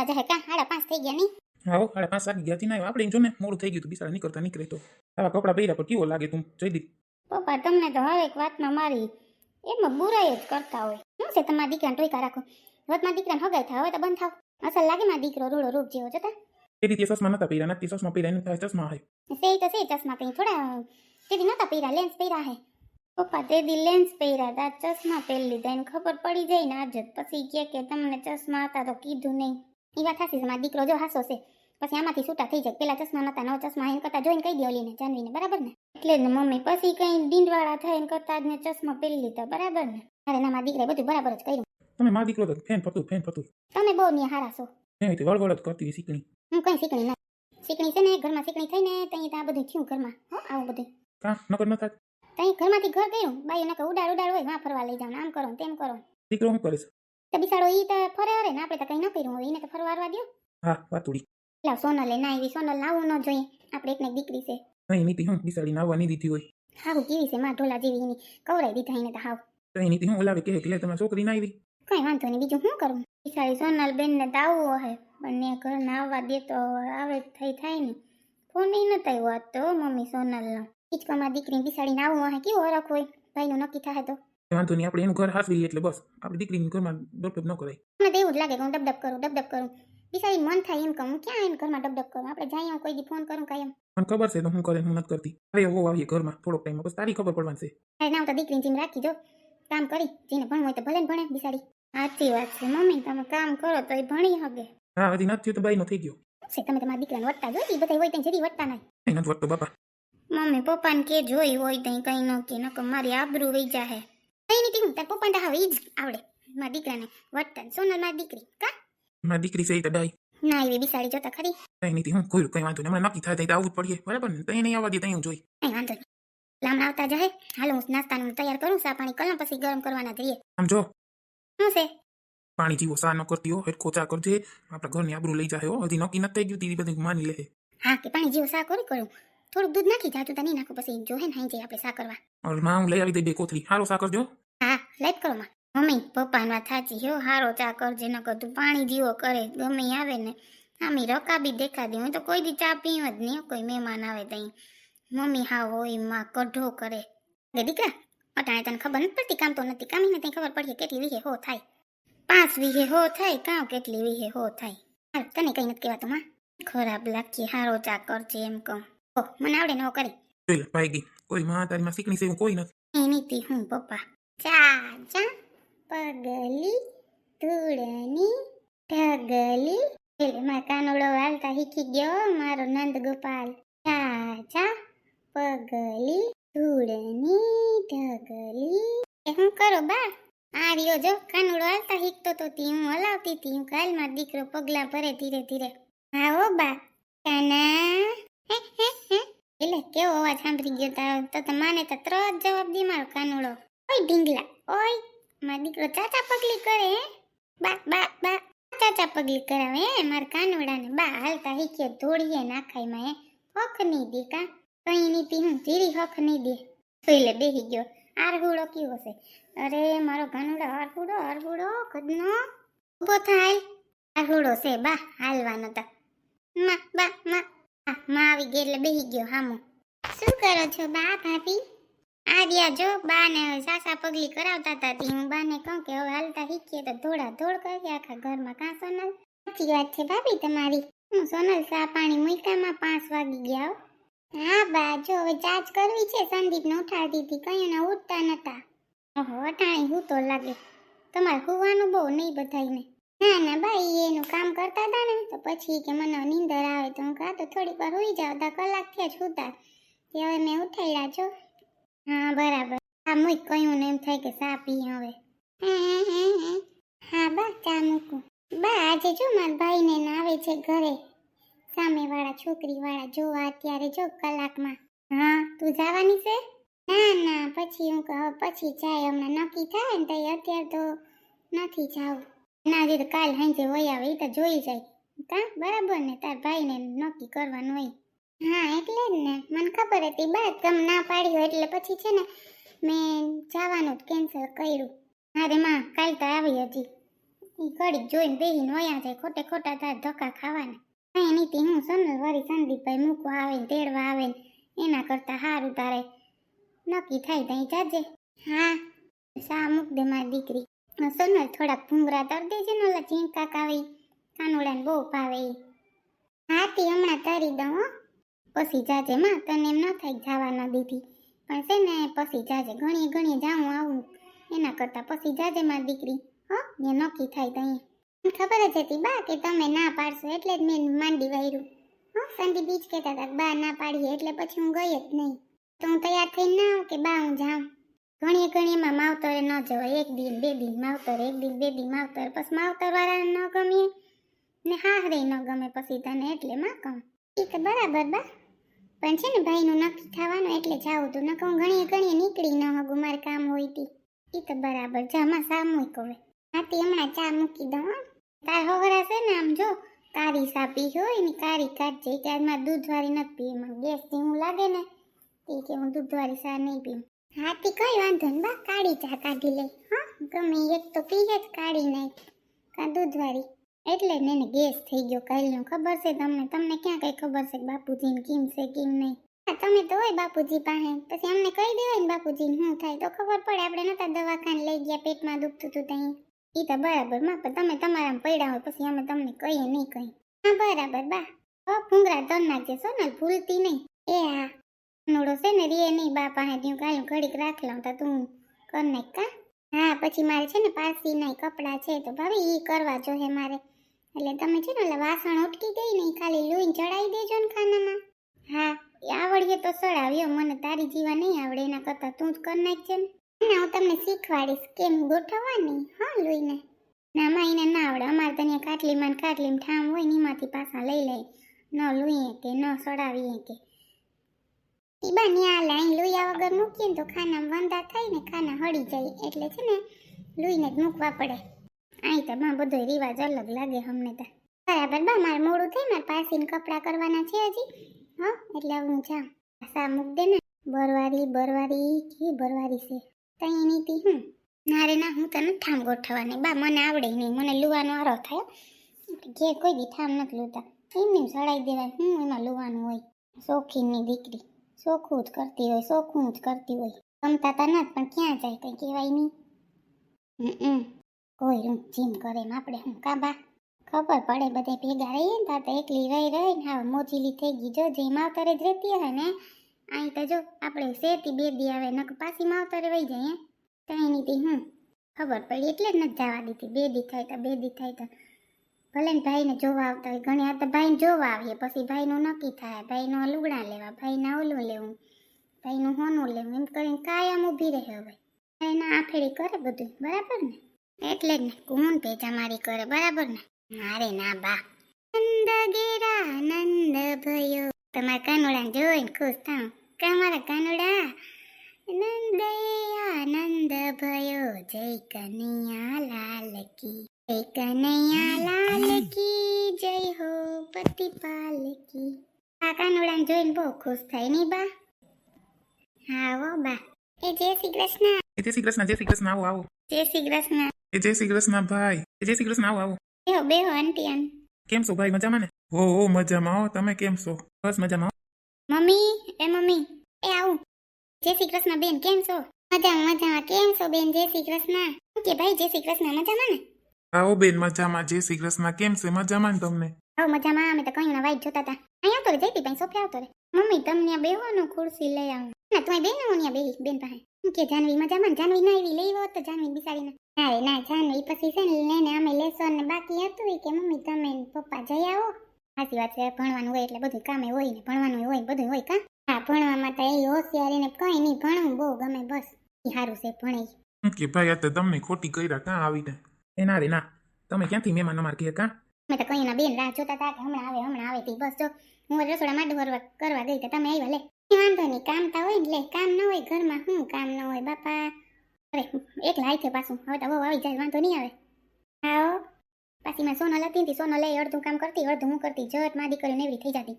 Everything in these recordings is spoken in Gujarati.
આવતા જાય કાં? સાડા પાંચ થઈ ગયા નહીં? આવો સાડા પાંચ વાગી ગયા. ના આપણે જો ને મોડું થઈ ગયું તું બિચારા નીકળતા નીકળે તો. આવા કપડાં પહેર્યા પર કેવો લાગે તું? જયદીપ પપ્પા તમને તો હવે એક વાતમાં મારી એમાં બુરાઈ જ કરતા હોય. શું છે તમારા દીકરાને ટોયકા રાખો? વતમાં દીકરાને હગાઈ થાય હવે તો બંધ થાવ. અસલ લાગે મારા દીકરો રૂડો રૂપ જેવો જોતા? એ રીતે ચશ્મા નતા પહેર્યા નથી ચશ્મા પહેર્યા એને ચશ્મા આવે સે તો સે ચશ્મા કંઈ થોડા તેદી નતા પહેર્યા લેન્સ પહેર્યા હે. પપ્પા તે દી લેન્સ પહેર્યા તા ચશ્મા પહેરી લીધા એને ખબર પડી જાય ને આજ પછી કે કે તમને ચશ્મા હતા તો કીધું નહીં. એ વાત છે મારો દીકરો જો હાસો છે પછી આમાંથી છૂટા થઈ જાય. પેલા ચશ્મા નતા નવા ચશ્મા એને કરતા જોઈને કહી દે ઓલીને જાનવીને બરાબર ને? એટલે જ ને મમ્મી પછી કઈ ડીંડવાળા થાય એને કરતા જ ને ચશ્મા પહેરી લીધા બરાબર ને? અરે ના મારા દીકરાએ બધું બરાબર જ કર્યું. તમે મારા દીકરો તો ફેન ફરતું ફેન ફરતું. તમે બહુ ને હારા છો. નહીં વળવળ જ કરતી શીખણી હું કઈ શીખણી ના શીખણી છે ને ઘરમાં શીખણી થઈને ત્યાં ત્યાં બધું થયું ઘરમાં આવું બધું. કા નકર ન થાય. ત્યાં ઘરમાંથી ઘર ગયું બાઈ નકર ઉડાડ ઉડાડ હોય વાં ફરવા લઈ જાવ ને આમ કરો ને તેમ કરો દીકરો હું કરે છે? તો બિસાડો ઈ તો ફરે હરે ને આપણે તો કઈ ન કર્યું હોય એને તો ફરવા વરવા દ્યો. હા વાતુડી. લાવ સોનલ ના આવી સોનલ લાવવું ન જોઈએ. આપણે એકને એક દીકરી છે. નહીં નીતિ હું બિસાડી નાવવા નહીં દીધી હોય. હાવું કેવી છે માં ઢોલા જેવી એની? કવરાઈ દીધા એને તો હાવ. કઈ નીતિ હું ઓલાવે કે એટલે તમે છોકરી ના આવી. કઈ વાંધો નહીં બીજું શું કરું? બિસાડી સોનલ બેન ને તો આવવું હે. બંને ઘરના આવવા દે તો આવે થઈ થાય ને. ફોન ય નતા આવ્યો આજ તો મમ્મી સોનલનો. હિચકોમાં દીકરી બિસાડીને આવવું હે કેવું હરખ હોય? ભાઈનું નક્કી થાય તો. વાંધો નહીં આપણે એનું ઘર હાસવી એટલે બસ. આપણે દીકરીની ઘરમાં ડબડબ ન કરાય. મને તો એવું જ લાગે કે હું ડબ ડબ કરું ડબ ડબ કરું. બિચારી મન થાય એમ કહું હું ક્યાં એને ઘરમાં ડબ ડબ કરું? આપણે જઈએ હું કોઈ દી ફોન કરું કાયમ મને ખબર છે તો હું કરે હું નથી કરતી. અરે વો આવીએ ઘરમાં થોડોક ટાઈમ બસ તારી ખબર પડવાની છે. અરે ના હું તો દીકરીને જીમ રાખી જો. કામ કરી જેને ભણવું હોય તો ભલે ને ભણે બિચારી. સાચી વાત છે મમ્મી તમે કામ કરો તો એ ભણી શકે હા હજી નથી થયું તો બાઈનો થઈ ગયો. છે તમે તમારા દીકરાને વટતા જોઈ બધા હોય ત્યાં જરી વટતા નહીં. એ નથી વટતો બાપા. મમ્મી પપ્પાને કે જોઈ હોય ત્યાં કંઈ ન કે નકર મારી આબરૂ વહી જાહે. કઈ નથી હું તાર પપ્પાને તો હવે ઈ જ આવડે. મારા દીકરાને વર્તન સોનલ મારી દીકરી કા? મારી દીકરી સહી તો ડાઈ ના એવી બિસાડી જોતા ખરી. કઈ નથી હું કોઈ કઈ વાંધો નહીં. હમણાં નક્કી થાય તો આવવું જ બરાબર ને? તઈ નહીં આવવા દે તઈ હું જોઈ. કઈ વાંધો નહીં. લામણા આવતા જાય હાલો હું નાસ્તાનું તૈયાર કરું સા પાણી કલમ પછી ગરમ કરવાના જઈએ. આમ જો. શું છે? પાણી જીવો સા ન કરતી હો. હેઠ ખોચા કરજે. આપણા ઘરની આબરૂ લઈ જાય હો. હજી નક્કી નથી થઈ ગયું દીદી બધી માની લે હા. કે પાણી જેવું સા કરું કરું? થોડુંક દૂધ નાખી જાતું તો નહીં નાખું. પછી જોહે ને હાઈ જઈએ આપણે સા કરવા. હવે માં હું લઈ આવી દઈ બે કોથળી. હારો સા કરજો. હા લેટ કરો માં. મમ્મી પપ્પાની વાત સાચી હો હારો ચા કરજે ન તું પાણી જીવો કરે ગમે આવે ને. આમી રકાબી દેખા દે હું તો કોઈ દી ચા પીવ જ નહીં કોઈ મહેમાન આવે તઈ. મમ્મી હા હોયમાં કઢો કરે. લે દીકરા અટાણે તને ખબર નથી પડતી કામ તો નથી કામી નથી ખબર પડી કેટલી વિહે હો થાય. પાંચ વિહે હો થાય કામ કેટલી વિહે હો થાય. તને કઈ નથી કહેવાતું માં. ખરાબ લાગી હારો ચા કરજે એમ કહું. ઓ મને આવડે ન કરી. ભાઈ ગઈ. કોઈ માં તારી માં શીખણી છે કોઈ નથી. એની હું પપ્પા. ચા ચા પગલી, ધૂળની ઢગલી. એટલે કાનુડો હાલતા શીખી ગયો મારો નંદ ગોપાલ. ચા ચા પગલી, ધૂળની ઢગલી. એ હું કરો બા? આ રહ્યો જો, કાનુડો હાલતા શીખતો તો તી હું હલાવતી તી હું કાલ મારો દીકરો પગલા ભરે ધીરે ધીરે. હા હો બા. કાના એટલે કેવો અવાજ સાંભળી ગયો તારો? તો માને તો ત્રણ જ જવાબ દી મારો કાનુડો. ઓય ઢીંગલા, ઓય, મારો દીકરો ચાચા પગલી કરે હે? બા બા બા, ચાચા પગલી કરાવે હે? મારા કાનવડાને બા હાલતા હીકે ધોળીએ નાખાયમાં હે? હક નહીં દે કા? કઈ નીતિ હું જીરી હક નહીં દે. સુઈ બેહી ગયો. આરગુડો કેવો છે? અરે, મારો કાનુડો આરગુડો આરગુડો કદનો ઊભો થાય. આરગુડો છે, બા, હાલવાનો તો. માં, બા, માં. આ, માં આવી ગઈ એટલે બેહી ગયો, હામો. શું કરો છો બા, ભાભી? આર્યા જો બા ને સાસા પગલી કરાવતા હતા તી. હું બા ને કહું કે હવે હાલતા શીખીએ તો ધોળા ધોળ કરી આખા ઘરમાં કાં સોનલ? સાચી વાત છે ભાભી તમારી. હું સોનલ સા પાણી મૂકામાં પાંચ વાગી ગયા હા. બા, જો હવે ચાર્જ કરવી છે સંદીપને ઉઠાડી હતી કયું ના ઉઠતા નતા. ઓહો અટાણી હું તો લાગે. તમારે હુવાનું બહુ નહીં બધાયને. ના ના ભાઈ એનું કામ કરતા હતા ને, તો પછી કે મને નીંદર આવે તો હું કાં તો થોડીક વાર હોઈ જાવ તા કલાક થયા જ તે હવે મેં ઉઠાડ્યા છો. હા, બરાબર. આ મૂક કહ્યું ને એમ થાય કે ચા પી હવે. હા, બા, ચા મૂકું. બા, આજે જો મારા ભાઈને આવે છે ઘરે. સામેવાળા છોકરીવાળા જોવા અત્યારે જો કલાકમાં. હા, તું જવાની છે? ના ના, પછી હું કહો, પછી જાય. હમણાં નક્કી થાય ને તઈ અત્યારે તો નથી જાવું ના જે તો કાલ સાંજે વહી આવે એ તો જોઈ જાય. કા, બરાબર ને, તાર ભાઈને નક્કી કરવાનું હોય. હા, એટલે જ ને. મને ખબર હતી. બા તમે ના પાડી હોય એટલે પછી છે ને મેં જવાનું જ કેન્સલ કર્યું. અરે માં, કાલ તો આવી હજી એ ઘડીક જોઈને બેહીને વયા જાય. ખોટે ખોટા તાર ધક્કા ખાવાના. કઈ નીતિ હું સનલ વરી સંદીપભાઈ મૂકવા આવે ને તેડવા આવે ને એના કરતા સારું તારે નક્કી થાય ત્યાં જાજે. હા શા મૂક દે મારી દીકરી. સોનલ થોડાક ભૂંગરા તર દેજે ને ઓલા ચીંકા કાવી કાનુડાને બહુ ભાવે. હા, તે હમણાં તરી દઉં હો. પછી જાજે માં તને એમ ન થાય જવા ન દીધી. પણ છે ને પછી જાજે ઘણી ઘણી જાઉં આવું. એના કરતા પછી જાજે મારી દીકરી. હો, ને નક્કી થાય તો અહીંયા. ખબર જ હતી બા કે તમે ના પાડશો એટલે જ મેં માંડી વાયરું. હો સંદી બીજ કહેતા હતા બા ના પાડીએ એટલે પછી હું ગઈ જ નહીં. તો હું તૈયાર થઈને ના આવું કે બા હું જાઉં? ઘણી ઘણી એમાં માવતરે ન જવાય. એક દિન, બે દિન માવતર, એક દિન, બે દિન માવતર. પછી માવતર વાળા ન ગમે ને હાહરે ન ગમે પછી તને એટલે માં કહું એ તો બરાબર બા. પણ છે ને ભાઈનું નક્કી થવાનું એટલે જાવું તું નકર હું ઘણી ઘણી નીકળી ન હગું મારે કામ હોય તી. એ તો બરાબર જામાં સામૂહિક હવે હાથી હમણાં ચા મૂકી દઉં. તાર હોવરા છે ને આમ જો કારી સા પી હોય ને કારી કાઢજે આજમાં દૂધવાળી નથી પી એમાં ગેસ હું લાગે ને, તે કે હું દૂધવાળી સા નહીં પીમ હાથી કઈ વાંધો ને બા, કાળી ચા કાઢી લે હા. ગમે એક તો પી જ કાઢી નહીં. કાં દૂધવાળી? એટલે જ એને ગેસ થઈ ગયો કાલનો. ખબર છે તમને? તમને ક્યાં કઈ ખબર છે બાપુજી બાપુજીને કેમ છે, કેમ નહીં? તમે તો હોય બાપુજી પાસે. પછી અમને કહી દેવાય ને બાપુજીને શું થાય. તો ખબર પડે, આપણે નતા દવાખાને લઈ ગયા, પેટમાં દુખતું હતું ત્યાં એ તો બરાબરમાં, પણ તમે તમારામાં પડ્યા હોય, પછી અમે તમને કહીએ નહીં કહી હા, બરાબર, બા. હો ભૂંગરા તર નાખજે સોનલ, ભૂલતી નહીં. એ હા. નોડો છે ને, રે નહીં બા પાસે, ત્યાં કાલે ઘડીક રાખ લઉં તો તું કર નાખ કા. હા, પછી મારે છે ને પારસી ના કપડાં છે તો ભાભી એ કરવા જોઈએ મારે. એટલે તમે છે ને એટલે વાસણ ઉટકી ગઈ ને ખાલી લોહીને ચડાવી દેજો ને ખાનામાં. હા, એ આવડીએ તો સડાવ્યો મને તારી જીવા નહીં આવડે, એના કરતાં તું જ કર નાખજે ને. હું તમને શીખવાડીશ કેમ ગોઠવવાની, હા, લોહીને. ના, માં એને ના આવડે, અમારે તને કાટલીમાં ખાટલીમાં ઠામ હોય ને એમાંથી પાછા લઈ લઈ ન લોહીએ કે ન સડાવીએ કે. ઈ બા ન્યા લાઈન લુયા વગર મૂકીએ ને તો ખાના વંદા થાય ને ખાના હળી જાય એટલે છે ને લુઈને જ મૂકવા પડે. અહીં તો માં બધો રિવાજ અલગ લાગે અમને તો. બરાબર બા, મારે મોડું થઈ મારે પાસીને કપડાં કરવાના છે હજી. હા, એટલે હું જાઉં. સા મૂક દે ને. બરવારી બરવારી, કે બરવારી છે? તઈ નીતિ હું? ના રે ના, હું તને ઠામ ગોઠવવાની. બા, મને આવડે નહીં. મને લુવાનો આરો થાય ઘેર કોઈ દી ઠામ નથી લૂતા. એમને સડાઈ દેવાય. હું એમાં લુવાનું હોય? શોખીનની દીકરી. શોખું જ કરતી હોય શોખું જ કરતી હોય. ગમતા તા નથી, પણ ક્યાં જાય કંઈ કહેવાય નહીં. હમ કોઈ રૂમ જીમ કરે એમ આપણે હું કાબા? ખબર પડે બધે ભેગા રહીએ ને તા તો એકલી રહી રહી ને હવે મોજીલી થઈ ગઈ. જો જે માવતરે જ રહેતી હોય ને અહીં તો જો આપણે શેતી બે દી આવે નક પાછી માવતરે વહી જાય તો એની હું ખબર પડી એટલે જ નથી જવા દીધી. બે દી થાય તો, બે દી થાય તો. ભલે ને ભાઈને જોવા આવતા હોય, ઘણી વાર તો ભાઈને જોવા આવીએ, પછી ભાઈનું નક્કી થાય, ભાઈનો લુગડા લેવા, ભાઈના ઓલું લેવું, ભાઈનું હોનું લેવું, એમ કરીને કાયમ ઊભી રહે હવે. એના આફેડી કરે બધું બરાબર ને? એટલે જ ને કોણ ભેજા મારી કરે, બરાબર ને? મારે ના બા. નંદ ગેરા, નંદ ભયો. તમારા કાનુડા જોઈને ખુશ થાઉં કા મારા કાનુડા? નંદ આનંદ ભયો. જય કનૈયા લાલ કી. કનૈયા લાલ કી જય હો પતિપાલ કી કાકા નોડાને જોઈને બહુ ખુશ થાય નહીં બા. હા વો બા. એ જય શ્રી કૃષ્ણ. એ જય શ્રી કૃષ્ણ જય શ્રી કૃષ્ણ આવો આવો. જય શ્રી કૃષ્ણ. એ જય શ્રી કૃષ્ણ ભાઈ એ જય શ્રી કૃષ્ણ આવો આવો. બેહો બેહો આંટી આન કેમ છો ભાઈ મજામાં ને? હો હો મજામાં હો તમે કેમ છો? બસ મજામાં. મમ્મી એ મમ્મી એ આવું. જય શ્રી કૃષ્ણ બેન કેમ છો? મજામાં મજામાં. કેમ છો બેન જય શ્રી કૃષ્ણ? કે ભાઈ જય શ્રી કૃષ્ણ મજામાં ને? આવો બેન મજામાં જય શ્રી કૃષ્ણ. કેમ છે? મજામાં ને તમને? આવો મજામાં. અમે તો કઈ ના વાઈટ જોતા હતા. અહીંયા આવતો રે જઈતી ભાઈ સોફે આવતો રે. મમ્મી તમને બેહવાનું ખુરશી લઈ આવું. ના તું બેન હું અહીંયા બેહી બેન પાસે. કે જાનવી મજામાં? જાનવી ના આવી લઈ તો જાનવી બિસાડીને ના રે ના જાનવી. પછી છે ને લઈને અમે લેસન ને બાકી હતું કે મમ્મી તમે પપ્પા જઈ આવો. સાચી વાત છે ભણવાનું હોય એટલે બધું કામે હોય ને ભણવાનું હોય બધું હોય કા? હા ભણવામાં તો એ હોશિયારી ને કઈ નહીં ભણવું બહુ ગમે બસ. સારું છે ભણે. કે ભાઈ આ તો તમને ખોટી કર્યા કાં આવીને? એ રે, ના. તમે ક્યાંથી મહેમાન અમાર ઘેર કા? મેં તો કઈ બેન રાહ જોતા હતા કે હમણાં આવે હમણાં આવે તી. બસ જો, હું રસોડામાં માટે કરવા ગઈ તો તમે આવ્યા લે. વાંધો નહીં, કામ તા હોય ને લે. કામ ન હોય ઘરમાં, શું કામ ન હોય, બાપા? અરે, એકલા છે પાછું. હવે તો બહુ આવી જાય, વાંધો નહીં આવે. આવો. પાછી મેં સોનલ હતી સોનો લઈ અડધું કામ કરતી, અડધું હું કરતી. જટમાં દીકરી નેવરી થઈ જતી.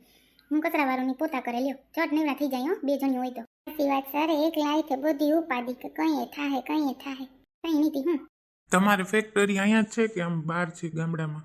હું કચરા વાળોની પોતા કરે, લ્યો. જટ નેવરા થઈ જાય, હો, બે જણી હોય તો. સાચી વાત, સર, એકલા છે બધી ઉપાડી કે કઈ થાહે કઈ થાહે કઈ નીતિ હું. તમારે ફેક્ટરી અહીંયા જ છે કે આમ બહાર છે ગામડામાં?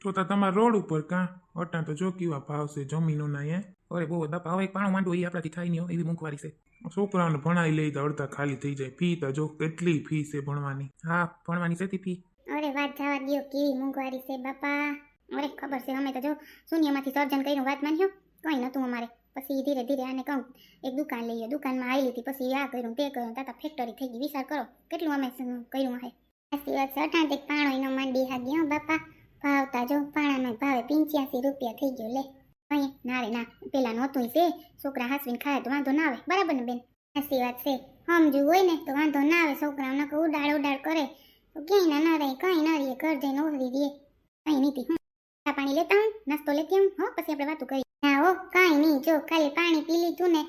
તો તો તમારા રોડ ઉપર કાં? અટાણ તો જો કેવા ભાવ છે જમીનોના અહીંયા. અરે બહુ બાપા હવે પાણું માંડવું એ આપણાથી થાય નહીં એવી મૂકવારી છે. છોકરાઓને ભણાવી લઈ તો અડધા ખાલી થઈ જાય. ફી તો જો કેટલી ફી છે ભણવાની? હા, ભણવાની છે ફી. અરે વાત જવા દો કેવી મોંઘવારી છે બાપા? અરે ખબર છે, અમે તો જો શૂન્યમાંથી સર્જન કર્યું, વાત માન્યો? કંઈ નહોતું અમારે. પછી ધીરે ધીરે આને કહું, એક દુકાન લઈએ દુકાનમાં આવી લીધી, પછી આ કર્યું, તે કર્યું તાતા ફેક્ટરી થઈ ગઈ, વિચાર કરો, કેટલું અમે કર્યું હે સાચી પાણો એનો માંડી હાગી હો બાપા, ભાવતા જો, પાણાનો ભાવે પંચ્યાસી રૂપિયા થઈ ગયો, લે. અહીં, ના રે, ના પેલા નહોતું છે છોકરા હાસવીને ખાય તો વાંધો ના આવે. બરાબર ને, બેન? સાચી વાત છે સમજવું હોય ને, તો વાંધો ના આવે છોકરા નકર ઉડાડ ઉડાડ કરે. તો ક્યાંય ના ના રહે કઈ ના રહીએ ઘર જઈને ઓહરી દઈએ કઈ નીતિ પાણી લેતા હું નાસ્તો લેતી હું હો, પછી આપણે વાતું કરી ના હો, કાંઈ નહીં. જો, ખાલી પાણી પી લીધું ને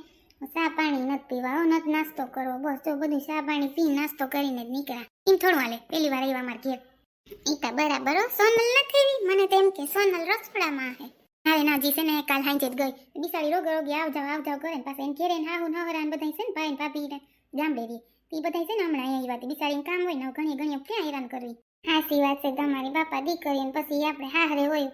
સા પાણી નથી પીવા હો નાસ્તો કરવો. બસ, જો, બધું સા પાણી પી નાસ્તો કરીને જ નીકળ્યા. એમ થોડું હાલે. પેલી વાર આવ્યા મારા ઘેર. ઈતા બરાબર હો, સોનલ નથી મને તો કે સોનલ રસોડામાં હે. હારે ના જી ને, કાલ હાંજે ગઈ. બિસાડી રોગ રોગી આવ જાવ આવ જાવ કરે ને, પાછા એમ ઘેરે ને હાહુ નવરાન બધા છે ને, ભાઈ ને ભાભી ને ગામડે રી એ બધા છે ને, હમણાં અહીંયા વાત બિચારીને કામ હોય ને ઘણી ઘણી ક્યાં હેરાન કરવી. હાસી વાત છે, તમારી બાપા દીકરી ને પછી આપણે હારે હોય.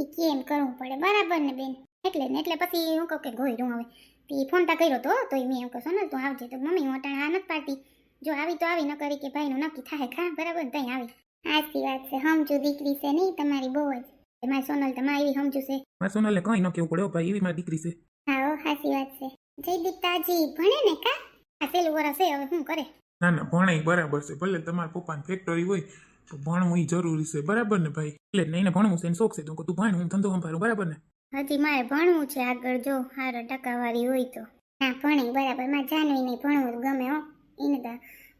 એ કેમ કરવું પડે? બરાબર ને, બેન? એટલે ને એટલે પછી હું કહું કે ગોયરું હવે. તી ફોન તા કર્યો તો તો મેં એમ કહું સોનલ તું આવજે. તો મમ્મી હું અટાણે આ નથી પાડતી. જો આવી તો આવી ન કરી કે ભાઈનું નક્કી થાય ખા બરાબર? ને ત્યાં આવી આજથી વાત છે સમજુ દીકરી છે નહીં તમારી બહુ જ. મારી સોનલ તમારે એવી સમજુ છે. મારી સોનલને કંઈ ન કેવું પડે ભાઈ એવી મારી દીકરી છે. હા હો, હાચી વાત છે. જયદીપ તાજી ભણે ને કા? આ પેલું વરસ છે હવે શું કરે? ના ના ભણાય બરાબર છે ભલે તમારા પપ્પાની ફેક્ટરી હોય તો ભણવું એ જરૂરી છે બરાબર ને ભાઈ? એટલે એને ભણવું છે એને શોખ છે તો તું ભણ હું ધંધો સંભાળું બરાબર ને? હજી મારે ભણવું છે આગળ જો હારો ટકાવારી હોય તો. ના, ભણે બરાબરમાં જાનવી નહીં ભણવું ગમે હો. એને તો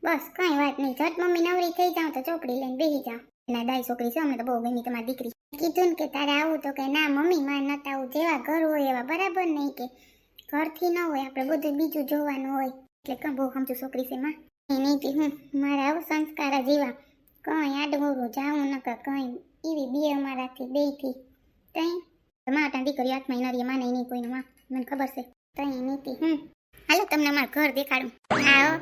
બસ, કઈ વાત નહીં. જત મમ્મી નવરી થઈ જાઉં તો ચોપડી લઈને બેસી જાઉં. ના, દાઈ છોકરી છે, અમે તો બહુ ગમી તમારી દીકરી. કીધું ને કે તારે આવું તો કે ના, મમ્મી માર નતા આવું. જેવા ઘર હોય એવા, બરાબર નહીં કે. ઘરથી ન હોય, આપણે બધું બીજું જોવાનું હોય. એટલે કાં બહુ સમજુ છોકરી છે, માં. થી હું, મારા આવું સંસ્કાર જેવા. કઈ આડમોરું જાવું નકા કઈ. એવી બે અમારાથી બેથી તઈ તમારા ટાંડી કરી હાથમાં મહિના માને નહીં કોઈનું માં. મને ખબર છે. તઈ નીતિ. હમ. હાલો, તમને મારું ઘર દેખાડું. આવો.